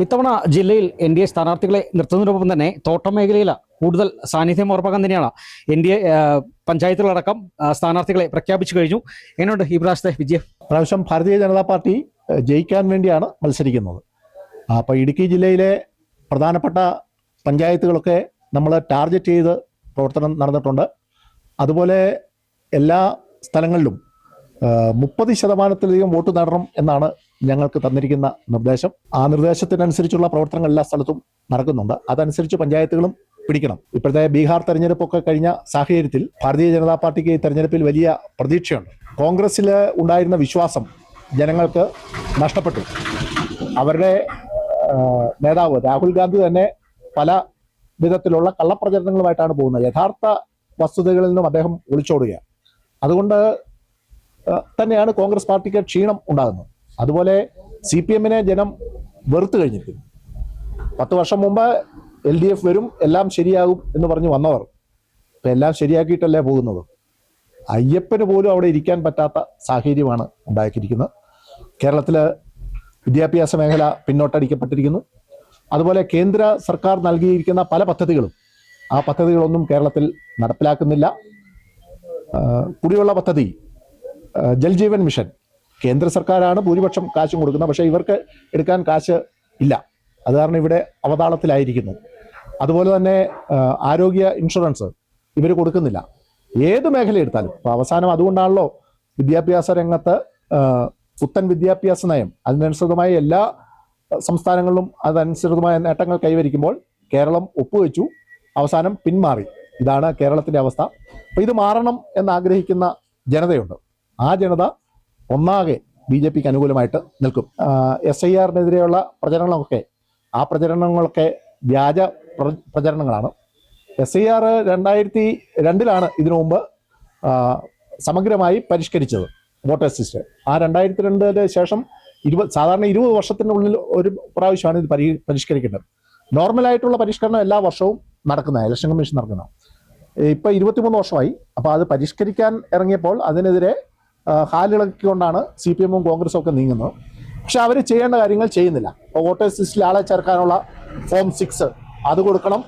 ഇത്തവണ ജില്ലയിൽ N D A സ്ഥാനാർത്ഥികളെ നിർത്തുന്നതിനൊപ്പം തന്നെ തോട്ടം മേഖലയിൽ കൂടുതൽ സാന്നിധ്യം ഉറപ്പാക്കാൻ തന്നെയാണ് എൻ ഡി എ പഞ്ചായത്തുകളടക്കം സ്ഥാനാർത്ഥികളെ പ്രഖ്യാപിച്ചു കഴിഞ്ഞു. എങ്ങനെയുണ്ട് ഈ പ്രാവശ്യത്തെ വിജയം? പ്രാവശ്യം ഭാരതീയ ജനതാ പാർട്ടി ജയിക്കാൻ വേണ്ടിയാണ് മത്സരിക്കുന്നത്. അപ്പോൾ ഇടുക്കി ജില്ലയിലെ പ്രധാനപ്പെട്ട പഞ്ചായത്തുകളൊക്കെ നമ്മൾ ടാർഗറ്റ് ചെയ്ത് പ്രവർത്തനം നടന്നിട്ടുണ്ട്. അതുപോലെ എല്ലാ സ്ഥലങ്ങളിലും മുപ്പത് ശതമാനത്തിലധികം വോട്ട് നേടണം എന്നാണ് ഞങ്ങൾക്ക് തന്നിരിക്കുന്ന നിർദ്ദേശം. ആ നിർദ്ദേശത്തിനനുസരിച്ചുള്ള പ്രവർത്തനങ്ങൾ എല്ലാ സ്ഥലത്തും നടക്കുന്നുണ്ട്. അതനുസരിച്ച് പഞ്ചായത്തുകളും പിടിക്കണം. ഇപ്പോഴത്തെ ബീഹാർ തെരഞ്ഞെടുപ്പൊക്കെ കഴിഞ്ഞ സാഹചര്യത്തിൽ ഭാരതീയ ജനതാ പാർട്ടിക്ക് ഈ തെരഞ്ഞെടുപ്പിൽ വലിയ പ്രതീക്ഷയുണ്ട്. കോൺഗ്രസ്സിൽ ഉണ്ടായിരുന്ന വിശ്വാസം ജനങ്ങൾക്ക് നഷ്ടപ്പെട്ടു. അവരുടെ നേതാവ് രാഹുൽ ഗാന്ധി തന്നെ പല വിധത്തിലുള്ള കള്ളപ്രചരണങ്ങളുമായിട്ടാണ് പോകുന്നത്. യഥാർത്ഥ വസ്തുതകളിൽ നിന്നും അദ്ദേഹം ഒളിച്ചോടുകയാണ്. അതുകൊണ്ട് തന്നെയാണ് കോൺഗ്രസ് പാർട്ടിക്ക് ക്ഷീണം ഉണ്ടാകുന്നത്. അതുപോലെ സി പി എമ്മിനെ ജനം വെറുത്തു കഴിഞ്ഞിരിക്കുന്നു. പത്ത് വർഷം മുമ്പ് എൽ ഡി എഫ് വരും എല്ലാം ശരിയാകും എന്ന് പറഞ്ഞ് വന്നവർ. ഇപ്പൊ എല്ലാം ശരിയാക്കിയിട്ടല്ലേ പോകുന്നത്? അയ്യപ്പന് പോലും അവിടെ ഇരിക്കാൻ പറ്റാത്ത സാഹചര്യമാണ് ഉണ്ടാക്കിയിരിക്കുന്നത്. കേരളത്തിൽ വിദ്യാഭ്യാസ മേഖല പിന്നോട്ടടിക്കപ്പെട്ടിരിക്കുന്നു. അതുപോലെ കേന്ദ്ര സർക്കാർ നൽകിയിരിക്കുന്ന പല പദ്ധതികളും ആ പദ്ധതികളൊന്നും കേരളത്തിൽ നടപ്പിലാക്കുന്നില്ല. കുടിവെള്ള പദ്ധതി ജൽജീവൻ മിഷൻ കേന്ദ്ര സർക്കാരാണ് ഭൂരിപക്ഷം കാശും കൊടുക്കുന്നത്. പക്ഷേ ഇവർക്ക് എടുക്കാൻ കാശ് ഇല്ല. അത് കാരണം ഇവിടെ അവതാളത്തിലായിരിക്കുന്നു. അതുപോലെ തന്നെ ആരോഗ്യ ഇൻഷുറൻസ് ഇവർ കൊടുക്കുന്നില്ല. ഏത് മേഖല എടുത്താലും. അപ്പോൾ അവസാനം അതുകൊണ്ടാണല്ലോ വിദ്യാഭ്യാസ രംഗത്ത് പുത്തൻ വിദ്യാഭ്യാസ നയം അതിനനുസൃതമായ എല്ലാ സംസ്ഥാനങ്ങളിലും അതനുസൃതമായ നേട്ടങ്ങൾ കൈവരിക്കുമ്പോൾ കേരളം ഒപ്പുവെച്ചു അവസാനം പിന്മാറി. ഇതാണ് കേരളത്തിന്റെ അവസ്ഥ. അപ്പോൾ ഇത് മാറണം എന്നാഗ്രഹിക്കുന്ന ജനതയുണ്ട്. ആ ജനത ഒന്നാകെ ബി ജെ പിക്ക് അനുകൂലമായിട്ട് നിൽക്കും. എസ് ഐ ആറിനെതിരെയുള്ള പ്രചരണങ്ങളൊക്കെ ആ പ്രചരണങ്ങളൊക്കെ വ്യാജ പ്ര- പ്രചരണങ്ങളാണ്. എസ് ഐ ആർ രണ്ടായിരത്തി രണ്ടിലാണ് ഇതിനു മുമ്പ് സമഗ്രമായി പരിഷ്കരിച്ചത് വോട്ടേഴ്സ് ലിസ്റ്റ്. ആ രണ്ടായിരത്തി രണ്ടിന് ശേഷം ഇരുപത് സാധാരണ ഇരുപത് വർഷത്തിനുള്ളിൽ ഒരു പ്രാവശ്യമാണ് ഇത് പരി പരിഷ്കരിക്കേണ്ടത്. നോർമലായിട്ടുള്ള പരിഷ്കരണം എല്ലാ വർഷവും നടക്കുന്ന ഇലക്ഷൻ കമ്മീഷൻ നടക്കുന്ന. ഇപ്പം ഇരുപത്തിമൂന്ന് വർഷമായി. അപ്പോൾ അത് പരിഷ്കരിക്കാൻ ഇറങ്ങിയപ്പോൾ അതിനെതിരെ ആ, ഹാലിളക്കിക്കൊണ്ടാണ് സി പി എമ്മും കോൺഗ്രസും ഒക്കെ നീങ്ങുന്നത്. പക്ഷെ അവർ ചെയ്യേണ്ട കാര്യങ്ങൾ ചെയ്യുന്നില്ല. വോട്ടേഴ്സ് ലിസ്റ്റിൽ ആളെ ചേർക്കാനുള്ള ഫോം സിക്സ് അത് കൊടുക്കണം.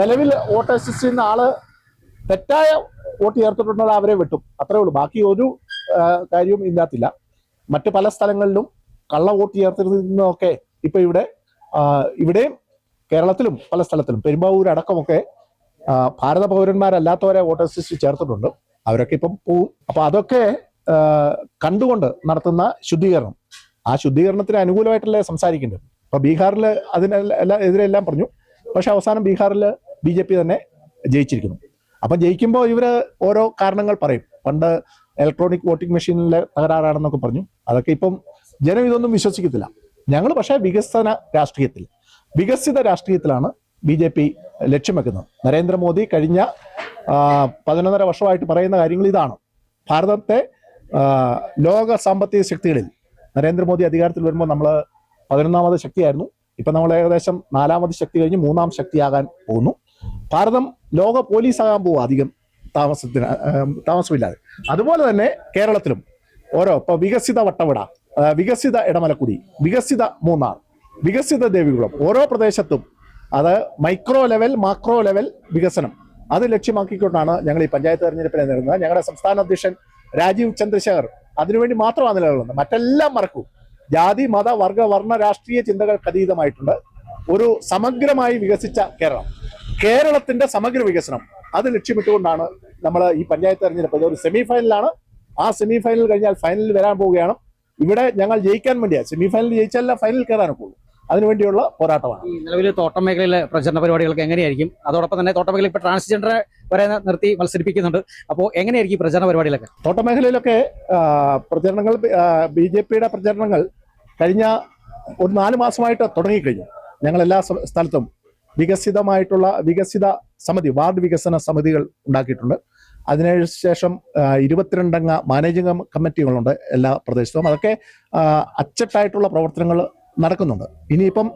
നിലവിൽ വോട്ടേഴ്സ് ലിസ്റ്റിൽ നിന്ന് ആൾ തെറ്റായ വോട്ട് ചേർത്തിട്ടുണ്ടെങ്കിൽ അവരെ വെട്ടും. അത്രേ ഉള്ളൂ. ബാക്കി ഒരു കാര്യവും ഇല്ലാത്തില്ല. മറ്റ് പല സ്ഥലങ്ങളിലും കള്ള വോട്ട് ചേർത്തിരുന്നൊക്കെ ഇപ്പൊ ഇവിടെ ഇവിടെയും കേരളത്തിലും പല സ്ഥലത്തിലും ആ, ഭാരത പൗരന്മാരല്ലാത്തവരെ വോട്ടേഴ്സ് ലിസ്റ്റിൽ ചേർത്തിട്ടുണ്ട്. അവരൊക്കെ ഇപ്പം പോവും. അപ്പൊ അതൊക്കെ കണ്ടുകൊണ്ട് നടത്തുന്ന ശുദ്ധീകരണം. ആ ശുദ്ധീകരണത്തിന് അനുകൂലമായിട്ടല്ലേ സംസാരിക്കേണ്ടത്? അപ്പൊ ബീഹാറിൽ അതിനെല്ലാം എതിരെല്ലാം പറഞ്ഞു. പക്ഷെ അവസാനം ബീഹാറിൽ ബി ജെ പി തന്നെ ജയിച്ചിരിക്കുന്നു. അപ്പം ജയിക്കുമ്പോൾ ഇവർ ഓരോ കാരണങ്ങൾ പറയും. പണ്ട് ഇലക്ട്രോണിക് വോട്ടിംഗ് മെഷീനിലെ തകരാറാണെന്നൊക്കെ പറഞ്ഞു. അതൊക്കെ ഇപ്പം ജനം ഇതൊന്നും വിശ്വസിക്കത്തില്ല. ഞങ്ങൾ പക്ഷേ വികസന രാഷ്ട്രീയത്തിൽ വികസിത രാഷ്ട്രീയത്തിലാണ് ബി ജെ പി ലക്ഷ്യം വെക്കുന്നത് നരേന്ദ്രമോദി കഴിഞ്ഞ പതിനൊന്നര വർഷമായിട്ട് പറയുന്ന കാര്യങ്ങൾ ഇതാണ്. ഭാരതത്തെ ലോക സാമ്പത്തിക ശക്തികളിൽ നരേന്ദ്രമോദി അധികാരത്തിൽ വരുമ്പോൾ നമ്മൾ പതിനൊന്നാമത് ശക്തിയായിരുന്നു. ഇപ്പൊ നമ്മൾ ഏകദേശം നാലാമത് ശക്തി കഴിഞ്ഞ് മൂന്നാം ശക്തിയാകാൻ പോകുന്നു. ഭാരതം ലോക പോലീസ് ആകാൻ പോകും അധികം താമസത്തിന് താമസമില്ലാതെ. അതുപോലെ തന്നെ കേരളത്തിലും ഓരോ ഇപ്പൊ വികസിത വട്ടവിട വികസിത ഇടമലക്കുടി വികസിത മൂന്നാർ വികസിത ദേവികുളം ഓരോ പ്രദേശത്തും അത് മൈക്രോ ലെവൽ മാക്രോ ലെവൽ വികസനം. അത് ലക്ഷ്യമാക്കിക്കൊണ്ടാണ് ഞങ്ങൾ ഈ പഞ്ചായത്ത് തെരഞ്ഞെടുപ്പിനെ നേരിടുന്നത്. ഞങ്ങളുടെ സംസ്ഥാന അധ്യക്ഷൻ രാജീവ് ചന്ദ്രശേഖർ അതിനുവേണ്ടി മാത്രമാണ് നിലകൊള്ളുന്നത്. മറ്റെല്ലാം മറക്കൂ. ജാതി മത വർഗ വർണ രാഷ്ട്രീയ ചിന്തകൾക്ക് അതീതമായിട്ടുണ്ട്. ഒരു സമഗ്രമായി വികസിച്ച കേരളം. കേരളത്തിന്റെ സമഗ്ര വികസനം. അത് ലക്ഷ്യമിട്ടുകൊണ്ടാണ് നമ്മൾ ഈ പഞ്ചായത്ത് തെരഞ്ഞെടുപ്പ്. ഒരു സെമി ഫൈനലാണ് ആ സെമി ഫൈനൽ കഴിഞ്ഞാൽ ഫൈനലിൽ വരാൻ പോവുകയാണ്. ഇവിടെ ഞങ്ങൾ ജയിക്കാൻ വേണ്ടിയാണ് സെമി ഫൈനൽ ജയിച്ചാലല്ല ഫൈനൽ കയറാനൊക്കെ അതിനുവേണ്ടിയുള്ള പോരാട്ടമാണ്. നിലവിൽ തോട്ടം മേഖലയിലെ പ്രചരണ പരിപാടികൾക്ക് എങ്ങനെയായിരിക്കും? അതോടൊപ്പം തന്നെ തോട്ടം മേഖല ഇപ്പോൾ ട്രാൻസ്ജെൻഡറെ വരെ നിർത്തി മത്സരിപ്പിക്കുന്നുണ്ട്. അപ്പോൾ എങ്ങനെയായിരിക്കും പ്രചരണ പരിപാടികളൊക്കെ? തോട്ടം മേഖലയിലൊക്കെ പ്രചരണങ്ങൾ ബി ജെ പിയുടെ പ്രചരണങ്ങൾ കഴിഞ്ഞ ഒരു നാല് മാസമായിട്ട് തുടങ്ങിക്കഴിഞ്ഞു. ഞങ്ങൾ എല്ലാ സ്ഥലത്തും വികസിതമായിട്ടുള്ള വികസിത സമിതി വാർഡ് വികസന സമിതികൾ ഉണ്ടാക്കിയിട്ടുണ്ട്. അതിനുശേഷം ഇരുപത്തിരണ്ടംഗ മാനേജിംഗ് കമ്മിറ്റികളുണ്ട് എല്ലാ പ്രദേശത്തും. അതൊക്കെ അച്ചട്ടായിട്ടുള്ള പ്രവർത്തനങ്ങൾ നടക്കുന്നുണ്ട്. ഇനിയിപ്പം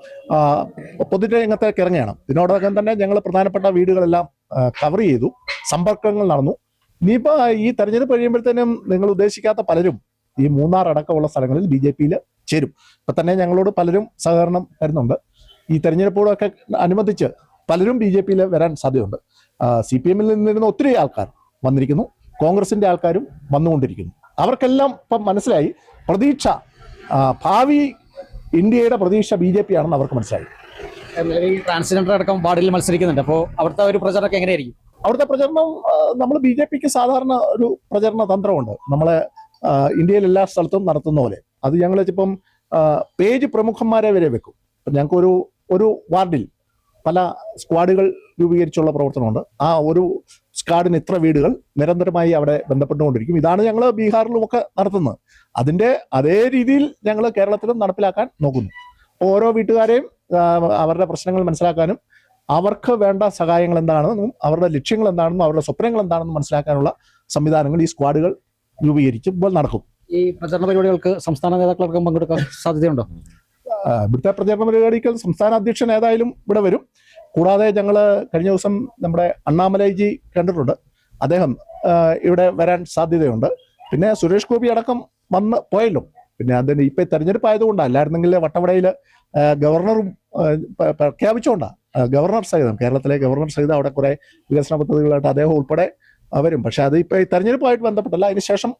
പൊതുരംഗത്തേക്ക് ഇറങ്ങുകയാണ്. ഇതിനോടകം തന്നെ ഞങ്ങൾ പ്രധാനപ്പെട്ട വീടുകളെല്ലാം കവർ ചെയ്തു. സമ്പർക്കങ്ങൾ നടന്നു. ഇനിയിപ്പോ ഈ തെരഞ്ഞെടുപ്പ് കഴിയുമ്പോഴത്തേനും നിങ്ങൾ ഉദ്ദേശിക്കാത്ത പലരും ഈ മൂന്നാർ അടക്കമുള്ള സ്ഥലങ്ങളിൽ ബി ജെ പിയിൽ ചേരും. ഇപ്പൊ തന്നെ ഞങ്ങളോട് പലരും സഹകരണം തരുന്നുണ്ട്. ഈ തെരഞ്ഞെടുപ്പുകളൊക്കെ അനുബന്ധിച്ച് പലരും ബി ജെ പിയിൽ വരാൻ സാധ്യതയുണ്ട്. സി പി എമ്മിൽ നിന്നിരുന്ന ഒത്തിരി ആൾക്കാർ വന്നിരിക്കുന്നു. കോൺഗ്രസിന്റെ ആൾക്കാരും വന്നുകൊണ്ടിരിക്കുന്നു. അവർക്കെല്ലാം ഇപ്പം മനസ്സിലായി. പ്രതീക്ഷ ഭാവി ഇന്ത്യയുടെ പ്രതീക്ഷ ബി ജെ പി ആണെന്ന് അവർക്ക് മനസ്സിലായി. ട്രാൻസ്ജെൻഡർ അടക്കം വാർഡിൽ മത്സരിക്കുന്നുണ്ട്. അപ്പോൾ അവിടുത്തെ ഒരു പ്രചാരണമൊക്കെ എങ്ങനെയായിരിക്കും? അവിടുത്തെ പ്രചരണം നമ്മൾ ബി ജെ പിക്ക് സാധാരണ ഒരു പ്രചരണ തന്ത്രമുണ്ട്. നമ്മളെ ഇന്ത്യയിൽ എല്ലാ സ്ഥലത്തും നടത്തുന്ന പോലെ. അത് ഞങ്ങൾ ഇപ്പം പേജ് പ്രമുഖന്മാരെ വരെ വെക്കും. ഞങ്ങൾക്ക് ഒരു ഒരു വാർഡിൽ പല സ്ക്വാഡുകൾ രൂപീകരിച്ചുള്ള പ്രവർത്തനമുണ്ട്. ആ ഒരു സ്ക്വാഡിന് ഇത്ര വീടുകൾ നിരന്തരമായി അവിടെ ബന്ധപ്പെട്ടുകൊണ്ടിരിക്കും. ഇതാണ് ഞങ്ങൾ ബീഹാറിലും ഒക്കെ നടത്തുന്നത്. അതിന്റെ അതേ രീതിയിൽ ഞങ്ങൾ കേരളത്തിലും നടപ്പിലാക്കാൻ നോക്കുന്നു. ഓരോ വീട്ടുകാരെയും അവരുടെ പ്രശ്നങ്ങൾ മനസ്സിലാക്കാനും അവർക്ക് വേണ്ട സഹായങ്ങൾ എന്താണെന്നും അവരുടെ ലക്ഷ്യങ്ങൾ എന്താണെന്നും അവരുടെ സ്വപ്നങ്ങൾ എന്താണെന്നും മനസ്സിലാക്കാനുള്ള സംവിധാനങ്ങൾ ഈ സ്ക്വാഡുകൾ രൂപീകരിക്കുമ്പോൾ നടക്കും. ഈ പ്രചരണ പരിപാടികൾക്ക് സംസ്ഥാന നേതാക്കളടക്കം പങ്കെടുക്കാൻ സാധ്യതയുണ്ടോ? ഇവിടുത്തെ പ്രചാരണ പരിപാടിക്ക് സംസ്ഥാന അധ്യക്ഷൻ ഏതായാലും ഇവിടെ വരും. കൂടാതെ ഞങ്ങൾ കഴിഞ്ഞ ദിവസം നമ്മുടെ അണ്ണാമലൈജി കണ്ടിട്ടുണ്ട്. അദ്ദേഹം ഇവിടെ വരാൻ സാധ്യതയുണ്ട്. പിന്നെ സുരേഷ് ഗോപി അടക്കം വന്ന് പോയല്ലോ. പിന്നെ അതിന് ഇപ്പൊ തെരഞ്ഞെടുപ്പ് ആയതുകൊണ്ടാണ് അല്ലായിരുന്നെങ്കിൽ വട്ടവടയിൽ ഗവർണറും പ്രഖ്യാപിച്ചുകൊണ്ടാണ് ഗവർണർ സഹിതം കേരളത്തിലെ ഗവർണർ സഹിതം അവിടെ കുറെ വികസന പദ്ധതികളായിട്ട് അദ്ദേഹം ഉൾപ്പെടെ വരും. പക്ഷെ അത് ഇപ്പൊ തെരഞ്ഞെടുപ്പുമായിട്ട് ബന്ധപ്പെട്ടല്ല അതിനുശേഷം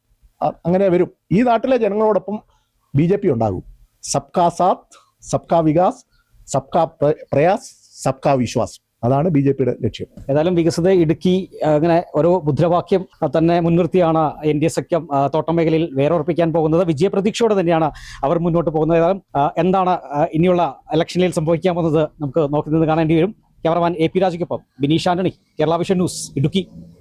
അങ്ങനെ വരും. ഈ നാട്ടിലെ ജനങ്ങളോടൊപ്പം ബി ജെ പി ഉണ്ടാകും. സബ്കാ സാത്ത് സബ്കാ വികാസ് സബ്കാ പ്ര- പ്രയാസ് സബ്കാ വിശ്വാസ്. അതാണ് ബി ജെ പിയുടെ ലക്ഷ്യം. ഏതായാലും വികസിത ഇടുക്കി അങ്ങനെ ഓരോ മുദ്രാവാക്യം തന്നെ മുൻനിർത്തിയാണ് എൻ ഡി എ സഖ്യം തോട്ടം മേഖലയിൽ പോകുന്നത്. വിജയപ്രതീക്ഷയോടെ തന്നെയാണ് അവർ മുന്നോട്ട് പോകുന്നത്. ഏതായാലും എന്താണ് ഇനിയുള്ള ഇലക്ഷനിൽ സംഭവിക്കാൻ പോകുന്നത് നമുക്ക് നോക്കി നിന്ന് കാണേണ്ടി വരും. Cameraman A P രാജയ്ക്കൊപ്പം Bineesh Antony Kerala vision news Idukki.